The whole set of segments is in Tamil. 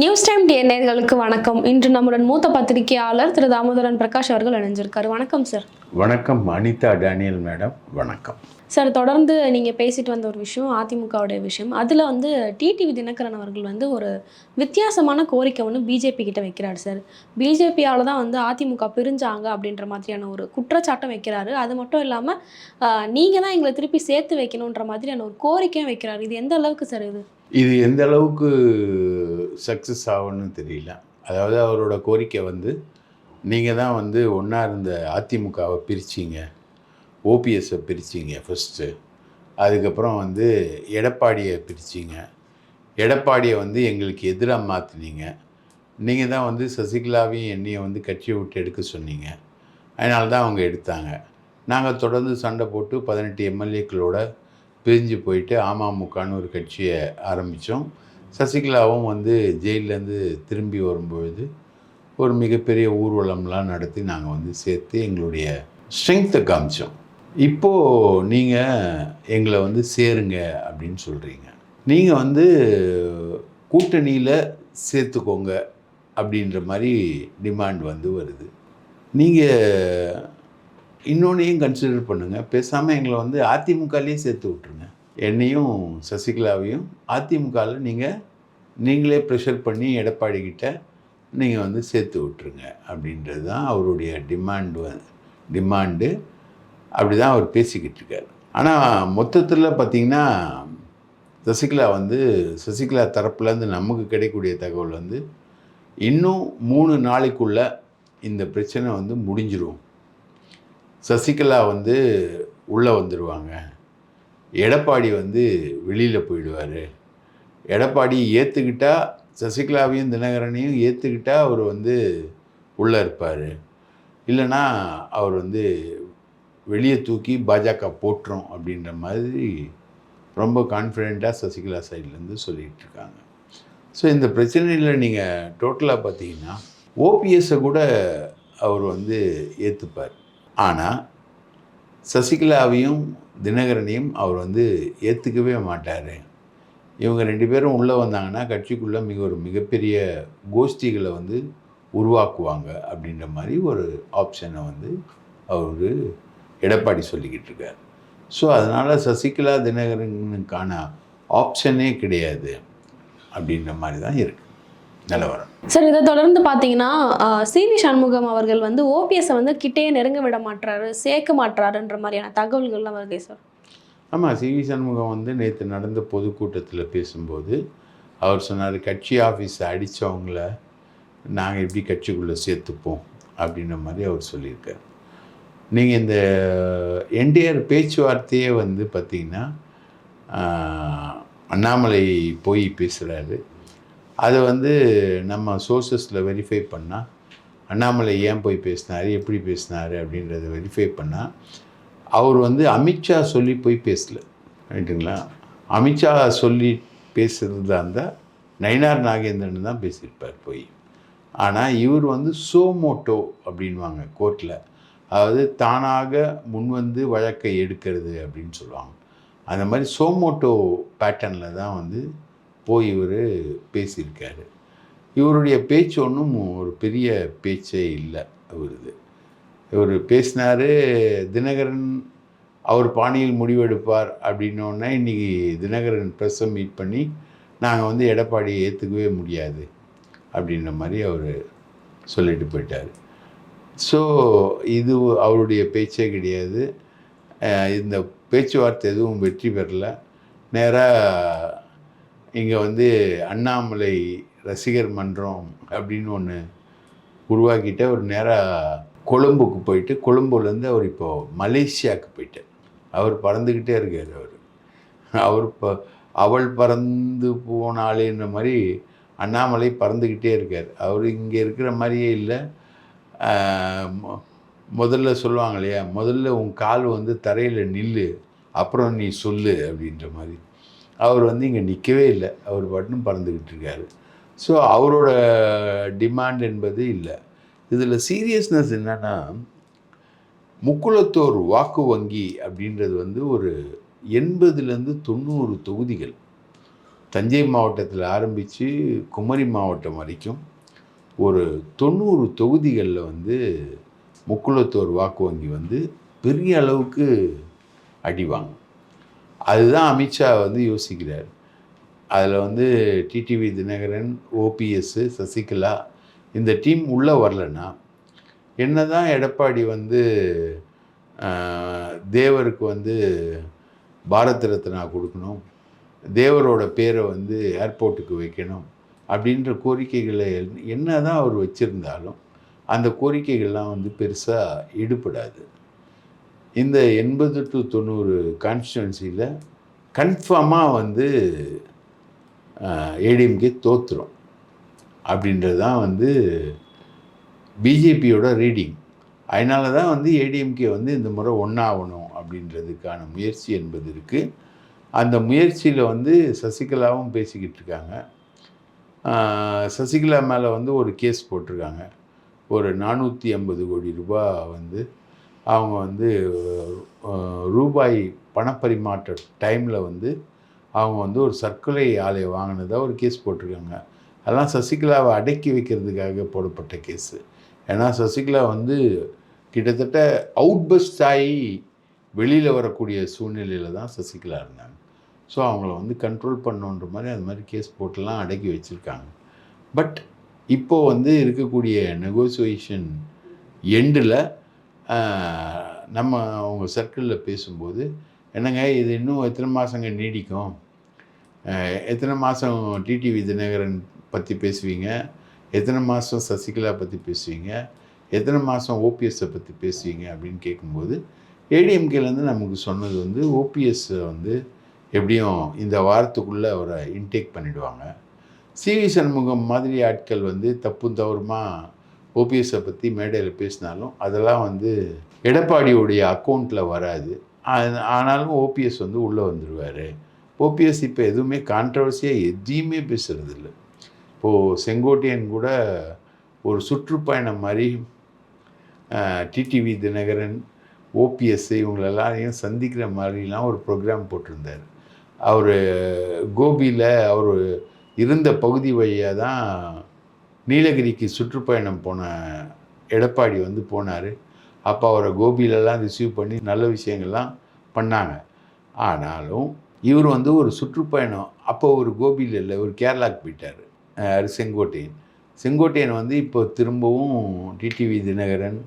நியூஸ் டைம் டே நேயர்களுக்கு வணக்கம். இன்று நம்முடன் மூத்த பத்திரிகையாளர் திரு தாமோதரன் பிரகாஷ் அவர்கள் இணைஞ்சிருக்காரு. வணக்கம் சார் வணக்கம் அனிதா டேனியல் மேடம். வணக்கம். சார் தொடர்ந்து நீங்கள் பேசிட்டு வந்த ஒரு விஷயம் அதிமுகவுடைய விஷயம். அதில் வந்து டிடிவி தினகரன் அவர்கள் வந்து ஒரு வித்தியாசமான கோரிக்கை ஒன்று பிஜேபி கிட்ட வைக்கிறாரு சார் பிஜேபியால் தான் வந்து அதிமுக பிரிஞ்சாங்க அப்படின்ற மாதிரியான ஒரு குற்றச்சாட்டம் வைக்கிறாரு. அது மட்டும் இல்லாமல் நீங்கள் தான் எங்களை திருப்பி சேர்த்து வைக்கணுன்ற மாதிரியான ஒரு கோரிக்கையும் வைக்கிறாரு. இது எந்த அளவுக்கு சார் இது? இது எந்த அளவுக்கு சக்ஸஸ் ஆகும்னு தெரியல. அதாவது அவரோட கோரிக்கை வந்து நீங்கள் தான் வந்து ஒன்றா இருந்த அதிமுகவை பிரிச்சிங்க ஓபிஎஸ்ஸை பிரிச்சிங்க ஃபஸ்ட்டு அதுக்கப்புறம் வந்து எடப்பாடியை பிரிச்சிங்க. எடப்பாடியை வந்து எங்களுக்கு எதிராக மாற்றினீங்க நீங்கள் தான் வந்து சசிகலாவையும் என்னையும் வந்து கட்சியை விட்டு எடுக்க சொன்னீங்க. அதனால தான் அவங்க எடுத்தாங்க. நாங்கள் தொடர்ந்து சண்டை போட்டு பதினெட்டு எம்எல்ஏக்களோட பிரிஞ்சு போயிட்டு அமமுகன்னு ஒரு கட்சியை ஆரம்பித்தோம். சசிகலாவும் வந்து ஜெயிலேருந்து திரும்பி வரும்பொழுது ஒரு மிகப்பெரிய ஊர்வலம்லாம் நடத்தி நாங்கள் வந்து சேர்த்து எங்களுடைய ஸ்ட்ரென்த்தை காமிச்சோம். இப்போது நீங்கள் எங்களை வந்து சேருங்க அப்படின்னு சொல்கிறீங்க நீங்கள் வந்து கூட்டணியில் சேர்த்துக்கோங்க அப்படின்ற மாதிரி டிமாண்ட் வந்து வருது. நீங்கள் இன்னொன்னையும் கன்சிடர் பண்ணுங்கள் பேசாமல் எங்களை வந்து அதிமுகலேயே சேர்த்து விட்ருங்க என்னையும் சசிகலாவையும் அதிமுகவில் நீங்கள் நீங்களே ப்ரெஷர் பண்ணி எடப்பாடி கிட்ட நீங்கள் வந்து சேர்த்து விட்ருங்க அப்படின்றது தான் அவருடைய டிமாண்டு டிமாண்டு அப்படி தான் அவர் பேசிக்கிட்டு இருக்கார். ஆனால் மொத்தத்தில் பார்த்திங்கன்னா சசிகலா வந்து சசிகலா தரப்புலேருந்து நமக்கு கிடைக்கக்கூடிய தகவல் வந்து இன்னும் மூணு நாளைக்குள்ளே இந்த பிரச்சனை வந்து முடிஞ்சிடும் சசிகலா வந்து உள்ளே வந்துடுவாங்க எடப்பாடி வந்து வெளியில் போயிடுவார். எடப்பாடி ஏற்றுக்கிட்டா சசிகலாவையும் தினகரனையும் ஏற்றுக்கிட்டா அவர் வந்து உள்ளே இருப்பார். இல்லைன்னா அவர் வந்து வெளியே தூக்கி பாஜக போட்டுரும் அப்படின்ற மாதிரி ரொம்ப கான்ஃபிடெண்ட்டாக சசிகலா சைட்லேருந்து சொல்லிகிட்டு இருக்காங்க. ஸோ இந்த பிரச்சனையில் நீங்கள் டோட்டலாக பார்த்தீங்கன்னா ஓபிஎஸ்ஸை கூட அவர் வந்து ஏற்றுப்பார் ஆனால் சசிகலாவையும் தினகரனையும் அவர் வந்து ஏற்றுக்கவே மாட்டார். இவங்க ரெண்டு பேரும் உள்ளே வந்தாங்கன்னா கட்சிக்குள்ளே மிக ஒரு மிகப்பெரிய கோஷ்டிகளை வந்து உருவாக்குவாங்க அப்படின்ற மாதிரி ஒரு ஆப்ஷனை வந்து அவர் எடப்பாடி சொல்லிக்கிட்டு இருக்கார். ஸோ அதனால் சசிகலா தினகரனுக்கான ஆப்ஷனே கிடையாது அப்படின்ற மாதிரி தான் இருக்குது நிலவரம் சார் இதை தொடர்ந்து பார்த்தீங்கன்னா சி வி சண்முகம் அவர்கள் வந்து ஓபிஎஸ்ஸை வந்து கிட்டேயே நெருங்க விட மாட்டாரு சேர்க்க மாட்டாருன்ற மாதிரியான தகவல்கள்லாம் வருதே சார்? ஆமாம் சிவி சண்முகம் வந்து நேற்று நடந்த பொதுக்கூட்டத்தில் பேசும்போது அவர் சொன்னார் கட்சி ஆஃபீஸை அடித்தவங்கள நாங்கள் எப்படி கட்சிக்குள்ளே சேர்த்துப்போம்? அப்படின்ற மாதிரி அவர் சொல்லியிருக்கார். நீங்கள் இந்த என்டிஆர் பேச்சுவார்த்தையே வந்து பார்த்திங்கன்னா அண்ணாமலை போய் பேசுகிறாரு அதை வந்து நம்ம சோர்சஸில் வெரிஃபை பண்ணால் அண்ணாமலை ஏன் போய் பேசினார் எப்படி பேசினார் அப்படின்றத வெரிஃபை பண்ணால் அவர் வந்து அமித்ஷா சொல்லி போய் பேசல ரைட்டுங்களா அமித்ஷா சொல்லி பேசுகிறதா இருந்தால் நயினார் நாகேந்திரன் தான் பேசியிருப்பார் போய். ஆனால் இவர் வந்து சோமோட்டோ அப்படின்வாங்க கோர்ட்டில் அதாவது தானாக முன்வந்து வழக்கை எடுக்கிறது அப்படின்னு சொல்லுவாங்க. அந்த மாதிரி சோமோட்டோ பேட்டர்னில் தான் வந்து போய் இவர் பேசியிருக்காரு. இவருடைய பேச்சு ஒன்றும் ஒரு பெரிய பேச்சே இல்லை அவருது. இவர் பேசினார் தினகரன் அவர் பாணியில் முடிவெடுப்பார் அப்படின்னோடனே இன்றைக்கி தினகரன் ப்ரெஸ்ஸை மீட் பண்ணி நாங்கள் வந்து எடப்பாடியை ஏற்றுக்கவே முடியாது அப்படின்ற மாதிரி அவர் சொல்லிட்டு போயிட்டார். ஸோ இது அவருடைய பேச்சே கிடையாது. இந்த பேச்சுவார்த்தை எதுவும் வெற்றி பெறலை. நேராக இங்கே வந்து அண்ணாமலை ரசிகர் மன்றம் அப்படின்னு ஒன்று உருவாக்கிட்டு அவர் நேராக கொழும்புக்கு போயிட்டு கொழும்புலேருந்து அவர் இப்போது மலேசியாவுக்கு போயிட்டார். அவர் பறந்துக்கிட்டே இருக்கார் அவர். அவர் இப்போ அவள் பறந்து போனாலேன்ற மாதிரி அண்ணாமலை பறந்துக்கிட்டே இருக்கார். அவர் இங்கே இருக்கிற மாதிரியே இல்லை. மொ- முதல்ல சொல்லுவாங்க இல்லையா முதல்ல உன் கால் வந்து தரையில் நில்லு அப்புறம் நீ சொல்லு அப்படின்ற மாதிரி. அவர் வந்து இங்கே நிற்கவே இல்லை. அவர் பாட்டும் பறந்துக்கிட்டு இருக்காரு. ஸோ அவரோட டிமாண்ட் என்பது இல்லை. இதில் சீரியஸ்னஸ் என்னென்னா முக்குளத்தோர் வாக்கு வங்கி அப்படின்றது வந்து ஒரு எண்பதுலேருந்து தொண்ணூறு தொகுதிகள். தஞ்சை மாவட்டத்தில் ஆரம்பித்து குமரி மாவட்டம் வரைக்கும் ஒரு தொண்ணூறு தொகுதிகளில் வந்து முக்குளத்தோர் வாக்கு வங்கி வந்து பெரிய அளவுக்கு அடிவாங்க அதுதான் அமித்ஷா வந்து யோசிக்கிறார். அதில் வந்து டிடிவி தினகரன் ஓபிஎஸ்ஸு சசிகலா இந்த டீம் உள்ளே வரலன்னா என்ன தான் எடப்பாடி வந்து தேவருக்கு வந்து பாரத் ரத்னா கொடுக்கணும் தேவரோட பேரை வந்து ஏர்போர்ட்டுக்கு வைக்கணும் அப்படின்ற கோரிக்கைகளை என்ன தான் அவர் வச்சுருந்தாலும் அந்த கோரிக்கைகள்லாம் வந்து பெருசாக ஈடுபடாது. இந்த எண்பது டு தொண்ணூறு கான்ஸ்டுவன்சியில் கன்ஃபார்மாக வந்து ஏடிஎம்கே தோத்துரும். அப்படின்றது தான் வந்து பிஜேபியோட ரீடிங் அதனால தான் வந்து ஏடிஎம்கே வந்து இந்த முறை ஒன்றாகணும் அப்படின்றதுக்கான முயற்சி என்பது இருக்குது அந்த முயற்சியில் வந்து சசிகலாவும் பேசிக்கிட்டு இருக்காங்க. சசிகலா மேலே வந்து ஒரு கேஸ் போட்டிருக்காங்க. ஒரு நானூற்றி ஐம்பது கோடி ரூபா வந்து அவங்க வந்து ரூபாய் பணப்பரிமாற்ற டைமில் வந்து அவங்க வந்து ஒரு சர்க்குலை ஆலையை வாங்கினதாக ஒரு கேஸ் போட்டிருக்காங்க. அதெல்லாம் சசிகலாவை அடக்கி வைக்கிறதுக்காக போடப்பட்ட கேஸு ஏன்னா சசிகலா வந்து கிட்டத்தட்ட அவுட் பஸ்ட் ஆகி வெளியில் வரக்கூடிய சூழ்நிலையில் தான் சசிகலா இருந்தாங்க. ஸோ அவங்கள வந்து கண்ட்ரோல் பண்ணுன்ற மாதிரி அது மாதிரி கேஸ் போட்டுலாம் அடக்கி வச்சுருக்காங்க. பட் இப்போது வந்து இருக்கக்கூடிய நெகோசியேஷன் எண்டில் நம்ம அவங்க சர்க்கிளில் பேசும்போது என்னங்க இது இன்னும் எத்தனை மாதங்க நீடிக்கும்? எத்தனை மாதம் டிடிவி தினகரன் பற்றி பேசுவீங்க? எத்தனை மாதம் சசிகலா பற்றி பேசுவீங்க? எத்தனை மாதம் ஓபிஎஸ்ஸை பற்றி பேசுவீங்க? அப்படின்னு கேட்கும்போது ஏடிஎம்கேலேருந்து நமக்கு சொன்னது வந்து ஓபிஎஸ் வந்து எப்படியும் இந்த வாரத்துக்குள்ளே அவரை இன்டேக் பண்ணிவிடுவாங்க சிவி சண்முகம் மாதிரி ஆட்கள் வந்து தப்பு தவறுமாக ஓபிஎஸ்ஸை பற்றி மேடையில் பேசினாலும் அதெல்லாம் வந்து எடப்பாடியுடைய அக்கௌண்ட்டில் வராது. ஆனாலும் ஓபிஎஸ் வந்து உள்ளே வந்துடுவார் ஓபிஎஸ் இப்போ எதுவுமே கான்ட்ரவர்சியாக எதையுமே பேசுகிறதில்ல இப்போது செங்கோட்டையன் கூட ஒரு சுற்றுப்பயணம் மாதிரி டிடிவி தினகரன் ஓபிஎஸ் இவங்களெல்லாரையும் சந்திக்கிற மாதிரிலாம் ஒரு ப்ரோக்ராம் போட்டிருந்தார். அவர் கோபியில் அவர் இருந்த பகுதி வழியாக தான் நீலகிரிக்கு சுற்றுப்பயணம் போன எடப்பாடி வந்து போனார். அப்போ அவரை கோபியிலலாம் ரிசீவ் பண்ணி நல்ல விஷயங்கள்லாம் பண்ணாங்க. ஆனாலும் இவர் வந்து ஒரு சுற்றுப்பயணம். அப்போ ஒரு கோபியில் இல்லை ஒரு கேரளாவுக்கு போயிட்டார். செங்கோட்டையன். செங்கோட்டையன் வந்து இப்போ திரும்பவும் டிடிவி தினகரன்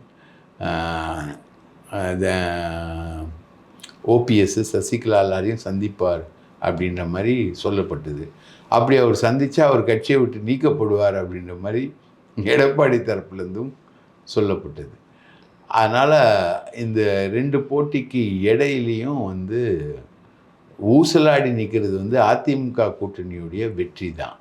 ஓபிஎஸ் சசிகலா எல்லாரையும் சந்திப்பார் அப்படின்ற மாதிரி சொல்லப்பட்டது. அப்படி அவர் சந்தித்து அவர் கட்சியை விட்டு நீக்கப்படுவார் அப்படின்ற மாதிரி எடப்பாடி தரப்புலேருந்தும் சொல்லப்பட்டது. அதனால் இந்த ரெண்டு போட்டிக்கு இடையிலையும் வந்து ஊசலாடி நிற்கிறது வந்து அதிமுக கூட்டணியுடைய வெற்றி தான்.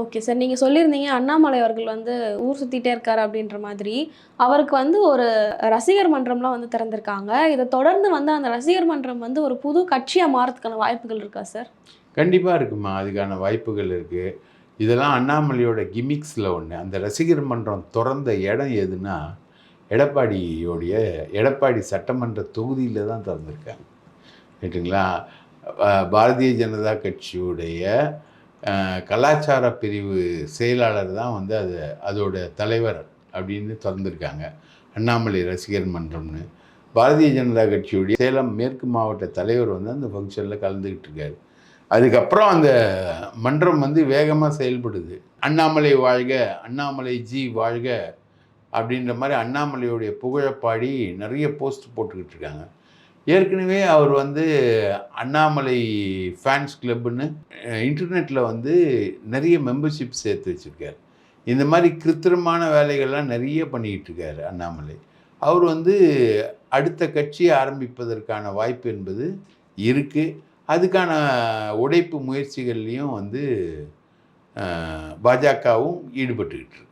ஓகே சார் நீங்கள் சொல்லியிருந்தீங்க அண்ணாமலை அவர்கள் வந்து ஊர் சுற்றிட்டே இருக்கார் அப்படின்ற மாதிரி. அவருக்கு வந்து ஒரு ரசிகர் மன்றம்லாம் வந்து திறந்திருக்காங்க. இதை தொடர்ந்து வந்து அந்த ரசிகர் மன்றம் வந்து ஒரு புது கட்சியாக மாறதுக்கான வாய்ப்புகள் இருக்கா சார்? கண்டிப்பாக இருக்குமா? அதுக்கான வாய்ப்புகள் இருக்குது இதெல்லாம் அண்ணாமலையோட கிமிக்ஸில் ஒன்று அந்த ரசிகர் மன்றம் திறந்த இடம் எதுனா எடப்பாடியோடைய எடப்பாடி சட்டமன்ற தொகுதியில் தான் திறந்துருக்காங்க. ரைட்டுங்களா பாரதிய ஜனதா கட்சியுடைய கலாச்சார பிரிவு செயலாளர் தான் வந்து அது அதோட தலைவர் அப்படின்னு திறந்துருக்காங்க. அண்ணாமலை ரசிகர் மன்றம்னு. பாரதிய ஜனதா கட்சியுடைய சேலம் மேற்கு மாவட்ட தலைவர் வந்து அந்த ஃபங்க்ஷனில் கலந்துக்கிட்டு இருக்காரு. அதுக்கப்புறம் அந்த மன்றம் வந்து வேகமாக செயல்படுது. அண்ணாமலை வாழ்க அண்ணாமலை ஜி வாழ்க அப்படின்ற மாதிரி அண்ணாமலையுடைய புகழப்பாடி நிறைய போஸ்ட் போட்டுக்கிட்டு இருக்காங்க. ஏற்கனவே அவர் வந்து அண்ணாமலை ஃபேன்ஸ் கிளப்புன்னு இன்டர்நெட்டில் வந்து நிறைய மெம்பர்ஷிப் சேர்த்து வச்சுருக்காரு. இந்த மாதிரி கிருத்திரமான வேலைகள்லாம் நிறைய பண்ணிக்கிட்டு இருக்கார் அண்ணாமலை. அவர் வந்து அடுத்த கட்சியை ஆரம்பிப்பதற்கான வாய்ப்பு என்பது இருக்குது அதுக்கான உடைப்பு முயற்சிகள்லையும் வந்து பாஜகவும் ஈடுபட்டுக்கிட்டு இருக்கு.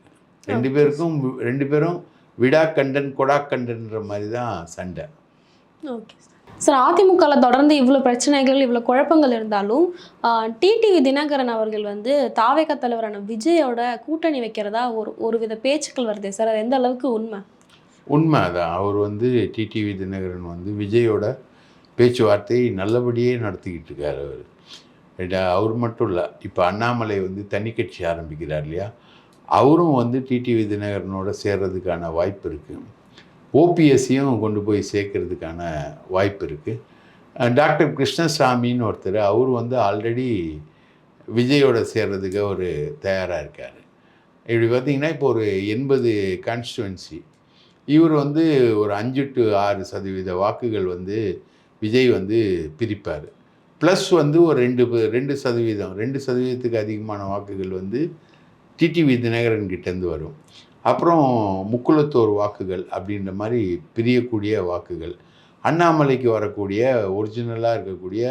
ரெண்டு. பேருக்கும் ரெண்டு பேரும் விடா கண்டன் கொடா கண்டன்ற மாதிரி தான் சண்டை. ஓகே. சார் அதிமுகவில் தொடர்ந்து இவ்வளோ பிரச்சனைகள் இவ்வளோ குழப்பங்கள் இருந்தாலும் டிடிவி தினகரன் அவர்கள் வந்து தாவேக தலைவரான விஜயோட கூட்டணி வைக்கிறதா ஒரு ஒரு வித பேச்சுக்கள் வருதே சார். அது எந்த அளவுக்கு உண்மை? உண்மை அதான். அவர் வந்து டிடிவி தினகரன் வந்து விஜயோட பேச்சுவார்த்தை நல்லபடியே நடத்திக்கிட்டு இருக்கார் அவர் அவர் மட்டும் இல்லை இப்போ அண்ணாமலை வந்து தனி கட்சி ஆரம்பிக்கிறார் இல்லையா? அவரும் வந்து டிடிவி தினகரனோட சேர்றதுக்கான வாய்ப்பு இருக்குது ஓபிஎஸ்சியும் கொண்டு போய் சேர்க்கறதுக்கான வாய்ப்பு இருக்குது டாக்டர் கிருஷ்ணசாமின்னு ஒருத்தர் அவர் வந்து ஆல்ரெடி விஜயோட சேர்றதுக்கு அவர் தயாராக இருக்கார். இப்படி பார்த்தீங்கன்னா இப்போ ஒரு எண்பது கான்ஸ்டுவன்சி இவர் வந்து ஒரு அஞ்சு டு ஆறு சதவீத வாக்குகள் வந்து விஜய் வந்து பிரிப்பார். ப்ளஸ் வந்து ஒரு ரெண்டு ரெண்டு சதவீதம் ரெண்டு சதவீதத்துக்கு அதிகமான வாக்குகள் வந்து டிடிவி தினகரன் கிட்டேருந்து வரும். அப்புறம் முக்குளத்தோர் வாக்குகள் அப்படின்ற மாதிரி பிரியக்கூடிய வாக்குகள் அண்ணாமலைக்கு வரக்கூடிய ஒரிஜினலாக இருக்கக்கூடிய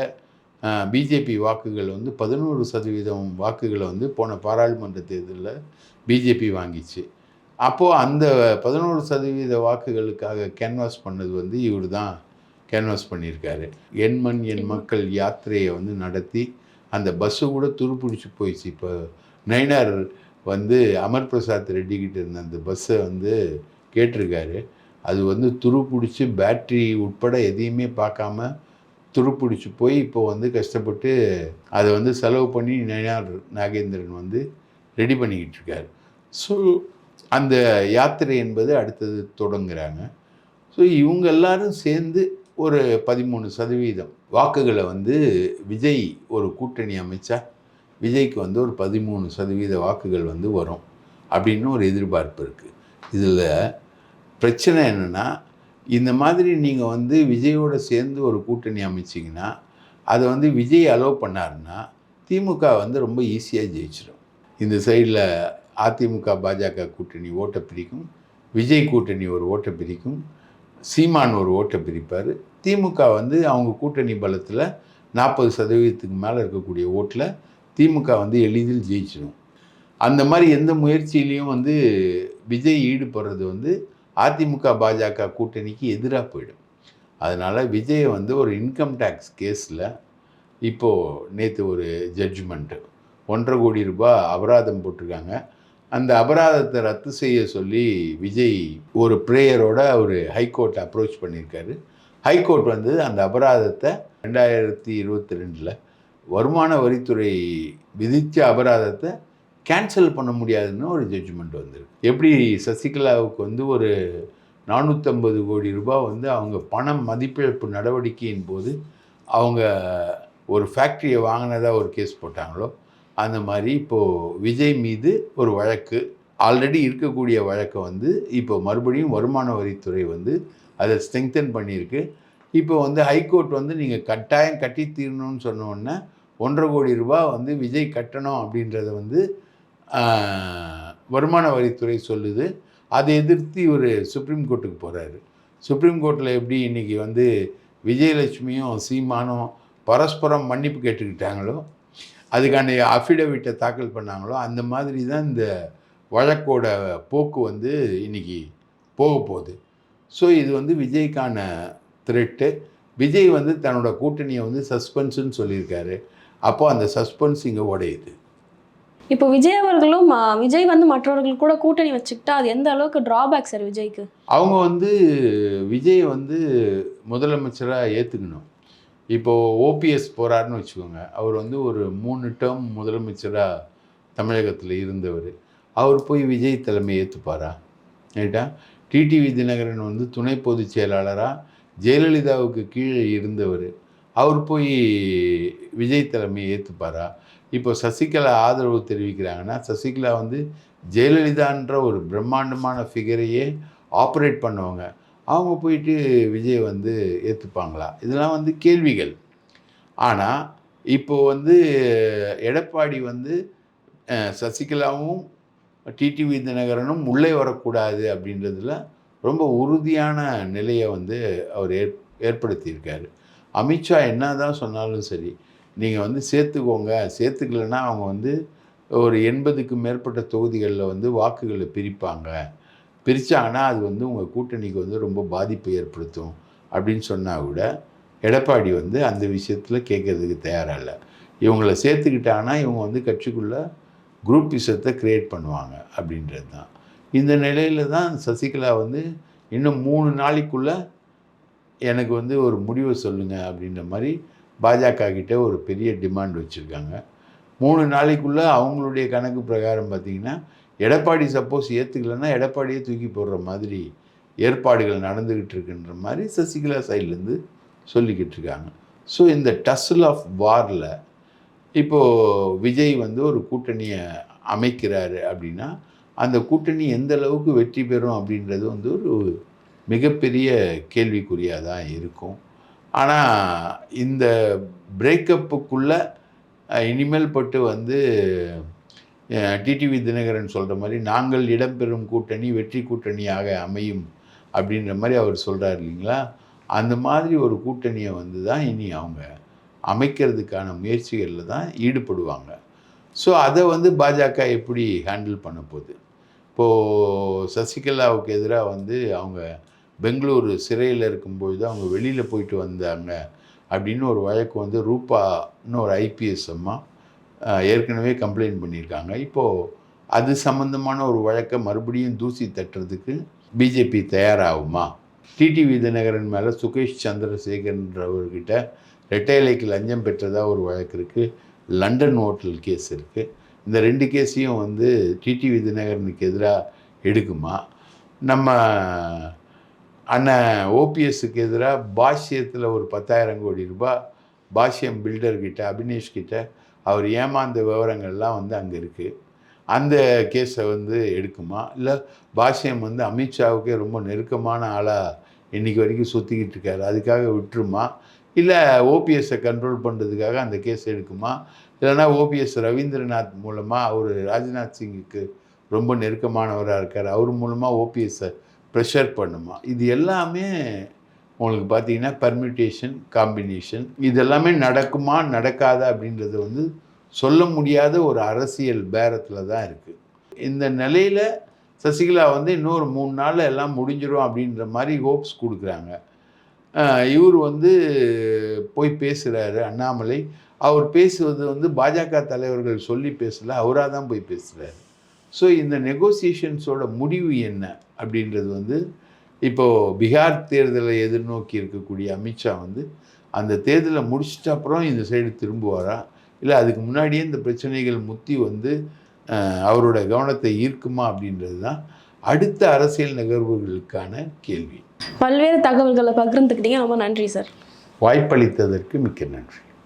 பிஜேபி வாக்குகள் வந்து பதினோரு சதவீதம் வாக்குகளை வந்து போன பாராளுமன்ற தேர்தலில் பிஜேபி வாங்கிச்சு. அப்போது அந்த பதினோரு சதவீத வாக்குகளுக்காக கேன்வாஸ் பண்ணது வந்து இவர் தான் கேன்வாஸ் பண்ணியிருக்காரு. என் மண் என் மக்கள் யாத்திரையை வந்து நடத்தி அந்த பஸ்ஸு கூட துருப்பிடிச்சு போயிடுச்சு. இப்போ நயினார் வந்து அமர் பிரசாத் ரெட்டி கிட்ட இருந்த அந்த பஸ்ஸை வந்து கேட்டிருக்காரு. அது வந்து துருப்பிடிச்சு பேட்ரி உட்பட எதையுமே பார்க்காம துருப்பிடிச்சு போய் இப்போ வந்து கஷ்டப்பட்டு அதை வந்து செலவு பண்ணி நயினார் நாகேந்திரன் வந்து ரெடி பண்ணிக்கிட்டு இருக்காரு. ஸோ அந்த யாத்திரை என்பது அடுத்தது தொடங்குறாங்க. ஸோ இவங்க எல்லாரும் சேர்ந்து ஒரு பதிமூணு சதவீதம் வாக்குகளை வந்து விஜய் ஒரு கூட்டணி அமைச்சா விஜய்க்கு வந்து ஒரு பதிமூணு சதவீத வாக்குகள் வந்து வரும் அப்படின்னு ஒரு எதிர்பார்ப்பு இருக்குது இதில் பிரச்சனை என்னென்னா இந்த மாதிரி நீங்கள் வந்து விஜயோடு சேர்ந்து ஒரு கூட்டணி அமைச்சிங்கன்னா அதை வந்து விஜய் அலோவ் பண்ணாருன்னா திமுக வந்து ரொம்ப ஈஸியாக ஜெயிச்சிடும் இந்த சைடில் அதிமுக பாஜக கூட்டணி ஓட்டை பிரிக்கும் விஜய் கூட்டணி ஒரு ஓட்டை பிரிக்கும் சீமான் ஒரு ஓட்டை பிரிப்பார். திமுக வந்து அவங்க கூட்டணி பலத்தில் நாற்பது சதவீதத்துக்கு மேலே இருக்கக்கூடிய ஓட்டில் திமுக வந்து எளிதில் ஜெயிச்சிடும் அந்த மாதிரி எந்த முயற்சியிலையும் வந்து விஜய் ஈடுபடுறது வந்து அதிமுக பாஜக கூட்டணிக்கு எதிராக போயிடும். அதனால் விஜய் வந்து ஒரு இன்கம் டேக்ஸ் கேஸில் இப்போது நேற்று ஒரு ஜட்ஜ்மெண்ட்டு ஒன்றரை கோடி ரூபாய் அபராதம் போட்டிருக்காங்க. அந்த அபராதத்தை ரத்து செய்ய சொல்லி விஜய் ஒரு ப்ரேயரோட அவர் ஹைகோர்ட்டை அப்ரோச் பண்ணியிருக்காரு. ஹைகோர்ட் வந்து அந்த அபராதத்தை ரெண்டாயிரத்தி இருபத்தி ரெண்டில் வருமான வரித்துறை விதித்த அபராதத்தை கேன்சல் பண்ண முடியாதுன்னு ஒரு ஜட்ஜ்மெண்ட் வந்திருக்கு. எப்படி சசிகலாவுக்கு வந்து ஒரு நானூற்றம்பது கோடி ரூபாய் வந்து அவங்க பணம் மதிப்பிழப்பு நடவடிக்கையின் போது அவங்க ஒரு ஃபேக்ட்ரியை வாங்கினதாக ஒரு கேஸ் போட்டாங்களோ அந்த மாதிரி இப்போது விஜய் மீது ஒரு வழக்கு ஆல்ரெடி இருக்கக்கூடிய வழக்கை வந்து இப்போ மறுபடியும் வருமான வரித்துறை வந்து அதை ஸ்ட்ரெங்தன் பண்ணியிருக்கு. இப்போ வந்து ஹைகோர்ட் வந்து நீங்கள் கட்டாயம் கட்டி தீரணும்னு சொன்னோன்னே ஒன்றரை கோடி ரூபா வந்து விஜய் கட்டணும் அப்படின்றத வந்து வருமான வரித்துறை சொல்லுது. அதை எதிர்த்து இவர் சுப்ரீம் கோர்ட்டுக்கு போகிறாரு சுப்ரீம் கோர்ட்டில் எப்படி இன்றைக்கி வந்து விஜயலட்சுமியும் சீமானும் பரஸ்பரம் மன்னிப்பு கேட்டுக்கிட்டாங்களோ அதுக்கான அஃபிடவிட்டை தாக்கல் பண்ணாங்களோ அந்த மாதிரி தான் இந்த வழக்கோட போக்கு வந்து இன்னைக்கு போக போகுது. ஸோ இது வந்து விஜய்க்கான த்ரெட்டு விஜய் வந்து தன்னோட கூட்டணியை வந்து சஸ்பென்ஸ்னு சொல்லியிருக்காரு. அப்போ அந்த சஸ்பென்ஸ் இங்கே உடையுது. இப்போ விஜய் அவர்களும் விஜய் வந்து மற்றவர்கள் கூட கூட்டணி வச்சுக்கிட்டா அது எந்த அளவுக்கு டிராபேக் சார் விஜய்க்கு? அவங்க வந்து விஜய் வந்து முதலமைச்சராக ஏற்றுக்கணும் இப்போது ஓபிஎஸ் போகிறாருன்னு வச்சுக்கோங்க. அவர் வந்து ஒரு மூணு டேர்ம் முதலமைச்சராக தமிழகத்தில் இருந்தவர். அவர் போய் விஜய் தலைமை ஏற்றுப்பாரா ரைட்டா? டிடிவி தினகரன் வந்து துணை பொதுச் செயலாளராக ஜெயலலிதாவுக்கு கீழே இருந்தவர். அவர் போய் விஜய் தலைமையை ஏற்றுப்பாரா இப்போ சசிகலா ஆதரவு தெரிவிக்கிறாங்கன்னா சசிகலா வந்து ஜெயலலிதான்ற ஒரு பிரம்மாண்டமான ஃபிகரையே ஆப்ரேட் பண்ணுவாங்க. அவங்க போயிட்டு விஜய் வந்து ஏற்றுப்பாங்களா இதெல்லாம் வந்து கேள்விகள். ஆனால் இப்போ வந்து எடப்பாடி வந்து சசிகலாவும் டிடிவி தினகரனும் உள்ளே வரக்கூடாது அப்படின்றதுல ரொம்ப உறுதியான நிலையை வந்து அவர் ஏற் ஏற்படுத்தியிருக்காரு. அமித்ஷா என்ன தான் சொன்னாலும் சரி நீங்கள் வந்து சேர்த்துக்கோங்க. சேர்த்துக்கலன்னா அவங்க வந்து ஒரு எண்பதுக்கு மேற்பட்ட தொகுதிகளில் வந்து வாக்குகளை பிரிப்பாங்க. பிரித்தாங்கன்னா அது வந்து உங்கள் கூட்டணிக்கு வந்து ரொம்ப பாதிப்பை ஏற்படுத்தும் அப்படின்னு சொன்னால் கூட எடப்பாடி வந்து அந்த விஷயத்தில் கேட்கறதுக்கு தயாராக இல்லை. இவங்கள சேர்த்துக்கிட்டாங்கன்னா இவங்க வந்து கட்சிக்குள்ளே குரூப் விஷயத்தை க்ரியேட் பண்ணுவாங்க அப்படின்றது தான் இந்த நிலையில் தான் சசிகலா வந்து இன்னும் மூணு நாளைக்குள்ளே எனக்கு வந்து ஒரு முடிவை சொல்லுங்கள் அப்படின்ற மாதிரி பாஜக கிட்டே ஒரு பெரிய டிமாண்ட் வச்சுருக்காங்க. மூணு நாளைக்குள்ளே அவங்களுடைய கணக்கு பிரகாரம் பார்த்திங்கன்னா எடப்பாடி சப்போஸ் ஏற்றுக்கலைன்னா எடப்பாடியே தூக்கி போடுற மாதிரி ஏற்பாடுகள் நடந்துக்கிட்டு இருக்குன்ற மாதிரி சசிகலா சைட்லேருந்து சொல்லிக்கிட்டு இருக்காங்க. ஸோ இந்த டஸ்ல் ஆஃப் வாரில் இப்போது விஜய் வந்து ஒரு கூட்டணியை அமைக்கிறாரு அப்படின்னா அந்த கூட்டணி எந்த அளவுக்கு வெற்றி பெறும் அப்படின்றது வந்து ஒரு மிகப்பெரிய கேள்விக்குறியாக தான் இருக்கும். ஆனால் இந்த பிரேக்கப்புக்குள்ளே இனிமேல் பட்டு வந்து டிடிவி தினகரன் சொல்கிற மாதிரி நாங்கள் இடம்பெறும் கூட்டணி வெற்றி கூட்டணியாக அமையும் அப்படின்ற மாதிரி அவர் சொல்கிறார் இல்லைங்களா? அந்த மாதிரி ஒரு கூட்டணியை வந்து தான் இனி அவங்க அமைக்கிறதுக்கான முயற்சிகளில் தான் ஈடுபடுவாங்க. ஸோ அதை வந்து பாஜக எப்படி ஹேண்டில் பண்ண போகுது? இப்போது சசிகலாவுக்கு எதிராக வந்து அவங்க பெங்களூரு சிறையில் இருக்கும்பொழுது அவங்க வெளியில் போயிட்டு வந்தாங்க அப்படின்னு ஒரு வழக்கு வந்து ரூபான்னு ஒரு ஐபிஎஸ் அம்மா ஏற்கனவே கம்ப்ளைண்ட் பண்ணியிருக்காங்க. இப்போது அது சம்மந்தமான ஒரு வழக்கை மறுபடியும் தூசி தட்டுறதுக்கு பிஜேபி தயாராகுமா? டிடிவி தினகரன் மேலே சுகேஷ் சந்திரசேகர்ன்றவர்கிட்ட ரெட்டைலைக்கு லஞ்சம் பெற்றதாக ஒரு வழக்கு இருக்குது லண்டன் ஹோட்டல் கேஸ் இருக்குது இந்த ரெண்டு கேஸையும் வந்து டிடிவி தினகரனுக்கு எதிராக எடுக்குமா? நம்ம அண்ணன் ஓபிஎஸ்க்கு எதிராக பாஷ்யத்தில் ஒரு பத்தாயிரம் கோடி ரூபாய் பாஷ்யம் பில்டர்கிட்ட அபினேஷ்கிட்ட அவர் ஏமாந்த விவரங்கள்லாம் வந்து அங்கே இருக்குது அந்த கேஸை வந்து எடுக்குமா? இல்லை பாஷ்யம் வந்து அமித்ஷாவுக்கே ரொம்ப நெருக்கமான ஆளாக இன்றைக்கி வரைக்கும் சுற்றிக்கிட்டு இருக்காரு. அதுக்காக விட்டுருமா? இல்லை ஓபிஎஸ்ஸை கண்ட்ரோல் பண்ணுறதுக்காக அந்த கேஸ் எடுக்குமா? இல்லைன்னா ஓபிஎஸ் ரவீந்திரநாத் மூலமாக அவர் ராஜ்நாத் சிங்குக்கு ரொம்ப நெருக்கமானவராக இருக்கார். அவர் மூலமாக ஓபிஎஸ்ஸை ப்ரெஷர் பண்ணுமா? இது எல்லாமே உங்களுக்கு பார்த்தீங்கன்னா பர்மிட்டேஷன் காம்பினேஷன் இதெல்லாமே நடக்குமா நடக்காதா அப்படின்றது வந்து சொல்ல முடியாத ஒரு அரசியல் பேரத்தில் தான் இருக்குது இந்த நிலையில் சசிகலா வந்து இன்னொரு மூணு நாளில் எல்லாம் முடிஞ்சிடும் அப்படின்ற மாதிரி ஹோப்ஸ் கொடுக்குறாங்க. இவர் வந்து போய் பேசுகிறாரு அண்ணாமலை. அவர் பேசுவது வந்து பாஜக தலைவர்கள் சொல்லி பேசல அவராக தான் போய் பேசுகிறாரு ஸோ இந்த நெகோசியேஷன்ஸோட முடிவு என்ன அப்படின்றது வந்து இப்போது பீகார் தேர்தலை எதிர்நோக்கி இருக்கக்கூடிய அமித்ஷா வந்து அந்த தேர்தலை முடிச்சிட்ட அப்புறம் இந்த சைடு திரும்புவாரா? இல்லை அதுக்கு முன்னாடியே இந்த பிரச்சனைகள் முத்தி வந்து அவரோட கவனத்தை ஈர்க்குமா அப்படின்றது தான் அடுத்த அரசியல் நகர்வுகளுக்கான கேள்வி. பல்வேறு தகவல்களை பகிர்ந்துக்கிட்டீங்க. ரொம்ப நன்றி சார். வாய்ப்பளித்ததற்கு மிக்க நன்றி.